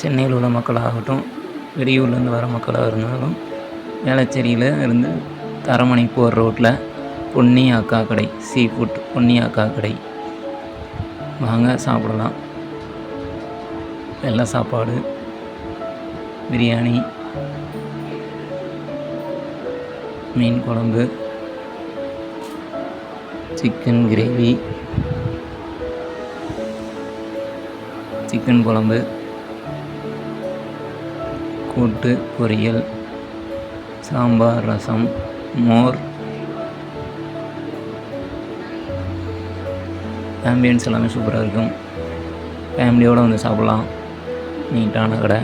சென்னையில் உள்ள மக்களாகட்டும் வெளியூர்லேருந்து வர மக்களாக இருந்தாலும் வேளச்சேரியில் இருந்து தரமணி போகிற ரோட்டில் பொன்னி அக்கா கடை சீ ஃபுட் பொன்னி அக்கா கடை. வாங்க சாப்பிடலாம். வெள்ளை சாப்பாடு பிரியாணி மீன் குழம்பு சிக்கன் கிரேவி சிக்கன் குழம்பு. கூட்டு பொரியல் சாம்பார் ரசம் மோர் ஆம்பியன்ஸ் எல்லாமே சூப்பராக இருக்கும். ஃபேமிலியோடு வந்து சாப்பிட்லாம். நீட்டான கடை.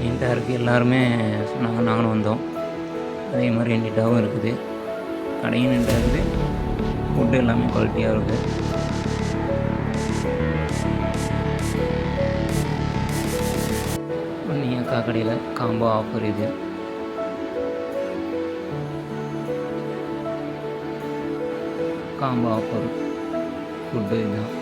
நீட்டாக இருக்குது எல்லாருமே சொன்னாங்க. நாங்களும் வந்தோம். அதே மாதிரி நீட்டாகவும் இருக்குது. கடையும் நீட்டாக இருக்குது. ஃபுட்டு எல்லாமே குவாலிட்டியாக இருக்குது அக்கா கடையில் காம்போ ஆஃபர் இது. காம்போ ஆஃபர் ஃபுட்டு இதுதான்.